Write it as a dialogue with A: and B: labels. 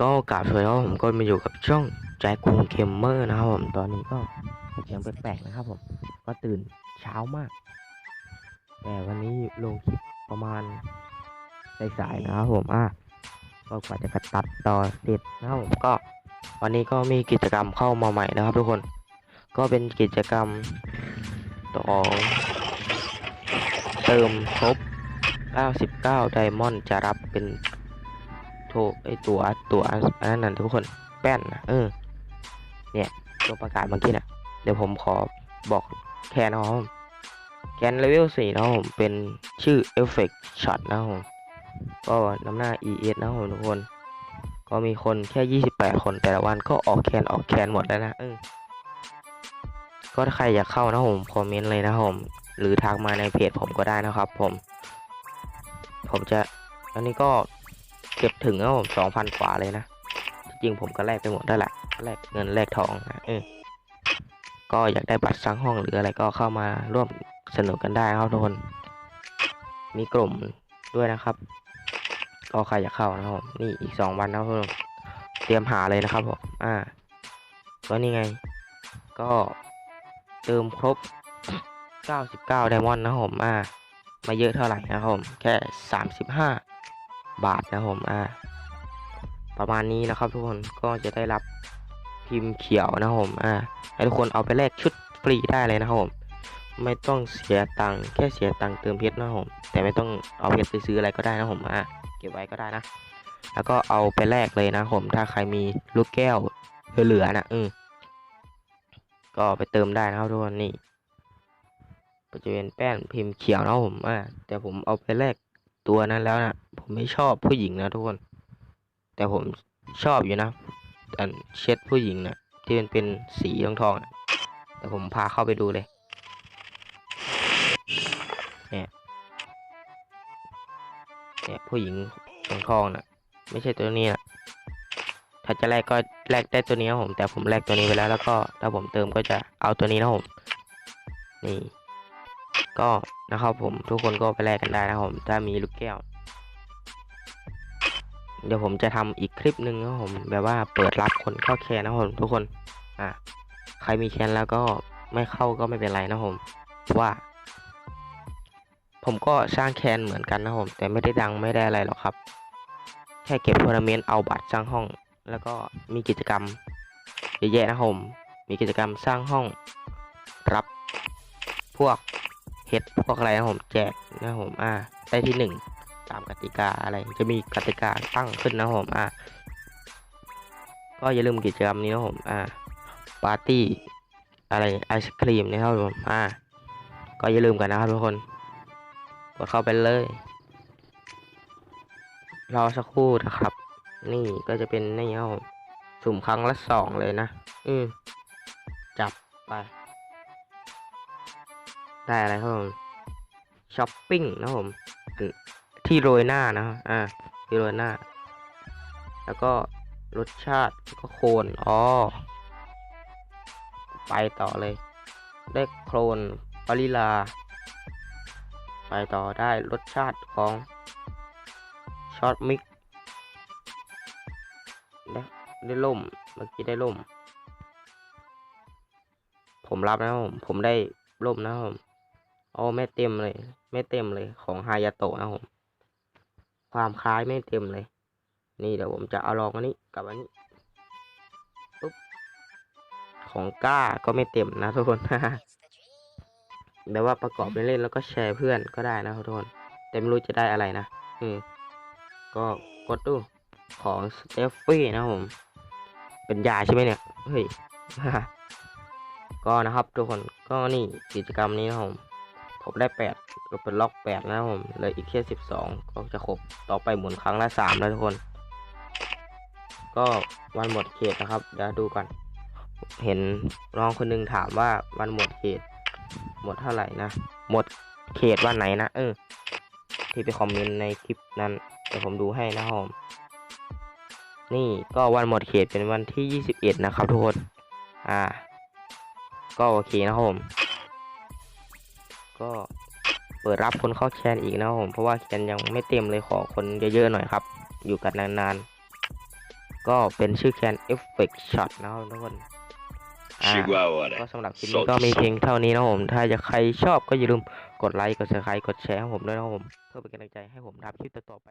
A: ก็กราบสวัสดีครับผมก็มาอยู่กับช่องแจ็คคุงเคมเมอร์นะครับผมตอนนี้ก็เสียงแปลกๆนะครับผมก็ตื่นเช้ามากแต่วันนี้ลงคลิปประมาณสายๆนะครับผมอะก็กว่าจะกระตัดต่อเสร็จนะครับผมก็ วันนี้ก็มีกิจกรรมเข้ามาใหม่นะครับ ทุกคนก็เป็นกิจกรรมต่อเติมครบ 99 ไดมอนด์จะรับเป็น โทรไอตัวตัวอันนั้นน่ะทุกคนแป้นนะเออ เนี่ยตัวประกาศเมื่อกี้น่ะเดี๋ยวผมขอบอกแคนนะครับผมแคนเลเวล4นะครับผมเป็นชื่อ Effect Shot นะครับผมก็น้ำหน้า ES นะครับผมทุกคน ก็มีคนแค่ 28 คนแต่ละวันก็ออกแคนออกแคนหมดแล้วนะเออก็ถ้าใครอยากเข้านะผมคอมเมนต์เลยนะผมหรือทักมาในเพจผมก็ได้นะครับ ผม ผมจะอันนี้ก็ เก็บถึงแล้วผมสองพันกว่าเลยนะ จริงผมก็แลกไปหมดได้แหละแลกเงินแลกทองนะเออก็อยากได้บัตรสร้างห้องหรืออะไรก็เข้ามาร่วมสนุกกันได้ครับทุกคน มีกลุ่มด้วยนะครับก็ใครอยากเข้านะครับผมนี่อีกสองวันนะครับทุกคนเตรียมหาเลยนะครับผมอ่าก็นี่ไง ก็เติมครบ 99 ไดมอนด์นะครับผมอ่าม่เยอะเท่าไหร่นะครับผมแค่ 35 บาทนะผมอ่าประมาณนี้นะครับ ทุกคนก็จะได้รับพิมพ์เขียวนะผมอ่าให้ทุกคนเอาไปแลกชุดฟรีได้เลยนะครับผมไม่ต้องเสียตังค์แค่เสียตังค์เติมเพชรนะผมแต่ไม่ต้องเอาเพชรไปซื้ออะไรก็ได้นะผมอ่าเก็บไว้ก็ได้นะ แล้วก็เอาไปแลกเลยนะผม ถ้าใครมีลูกแก้วเหลือๆนะอืมก็ไปเติมได้นะครับทุกคนนี่ก็จะเป็นแป้นพิมพ์เขียวนะผมอ่าแต่ผมเอาไปแลก ตัวนั้นแล้วนะผมไม่ชอบผู้หญิงนะทุกคน แต่ผมชอบอยู่นะอันเช็ดผู้หญิงนะที่มันเป็นสีทองทองๆอะแต่ผมพาเข้าไปดูเลยเนี่ยเนี่ยผู้หญิงทองทองนะไม่ใช่ตัวนี้นะถ้าจะแลกก็แลกได้ตัวนี้นะผม แต่ผมแลกตัวนี้ไปแล้วแล้วก็ถ้าผมเติมก็จะเอาตัวนี้นะผมนี่ ก็นะครับผมทุกคนก็ไปแลกกันได้นะครับผมถ้ามีลูกแก้ว เดี๋ยวผมจะทำอีกคลิปหนึ่งนะครับผมแบบว่าเปิดรับคนเข้าแคนนะครับผมทุกคนอะใครมีแคนแล้วก็ไม่เข้าก็ไม่เป็นไรนะผมว่า ผมก็สร้างแคนเหมือนกันนะผมแต่ไม่ได้ดังไม่ได้อะไรหรอกครับ แค่เก็บทัวร์นาเมนต์เอาบัตรสร้างห้อง แล้วก็มีกิจกรรมเยอะแยะนะผมมีกิจกรรมสร้างห้องรับพวก เฮ็ดพวกอะไรนะผมแจกนะผมอ่าได้ที่หนึ่งตามกติกาอะไรจะมีกติกาตั้งขึ้นนะผมอ่าก็อย่าลืมกิจกรรมนี้นะผมอ่าปาร์ตี้อะไรไอศครีมนะครับผมอ่าก็อย่าลืมกันนะครับทุกคนกดเข้าไปเลยรอสักครู่นะครับ นี่ก็จะเป็นนี่ครับผมสุ่มครั้งละสองเลยนะ อืมจับไป ได้อะไรครับผมช้อปปิ้งนะครับผมที่โรยหน้านะครับอ่าที่โรยหน้า แล้วก็รสชาติแล้วก็โคนอ๋อไปต่อเลย ได้โคลนวานิลา ไปต่อได้รสชาติของช็อตมิกได้ได้ล่มเมื่อกี้ได้ล่ม ผมรับนะครับผมผมได้ล่มนะครับผม โอ้ไม่เต็มเลย ไม่เต็มเลยของฮายาโตะนะผม ความคล้ายไม่เต็มเลย นี่เดี๋ยวผมจะเอาลองอันนี้กับอันนี้ปุ๊บของก้าก็ไม่เต็มนะทุกคนแบบว่าประกอบเล่นๆแล้วก็แชร์เพื่อนก็ได้นะทุกคนแต่ไม่รู้จะได้อะไรนะอืมก็กดดูของสเตฟฟี่นะผม เป็นยาใช่ไหมเนี่ยเฮ้ยก็นะครับทุกคนก็นี่กิจกรรมนี้นะผม ผมได้แปดก็เป็นล็อกแปดนะผมเลยอีกแค่สิบสองก็จะครบต่อไปหมุนครั้งละสามแล้วทุกคน ก็วันหมดเขตนะครับเดี๋ยวดูก่อนเห็นน้องคนหนึงถามว่าวันหมดเขต หมดเท่าไหร่นะ หมดเขตวันไหนนะเออที่ไปคอมเมนต์ในคลิปนั้นเดี๋ยวผมดูให้นะผมนี่ก็วันหมดเขตเป็นวันที่ยี่สิบเอ็ดนะครับทุกคน อ่า ก็โอเคนะครับผม ก็เปิดรับคนเข้าแคนอีกนะครับผมเพราะว่าแคนยังไม่เต็มเลยขอคนเยอะๆหน่อยครับ อยู่กันนานๆ ก็เป็นชื่อแคน Effect Shot นะครับทุกคนอ่า
B: Chihuahua
A: ก็สำหรับคลิปนี้ก็มีเพียงเท่านี้นะครับผม ถ้าจะใครชอบก็อย่าลืมกดไลค์ กด subscribe กดแชร์ให้ผมด้วยนะครับผม เพื่อเป็นกำลังใจให้ผมทำคลิปต่อๆไป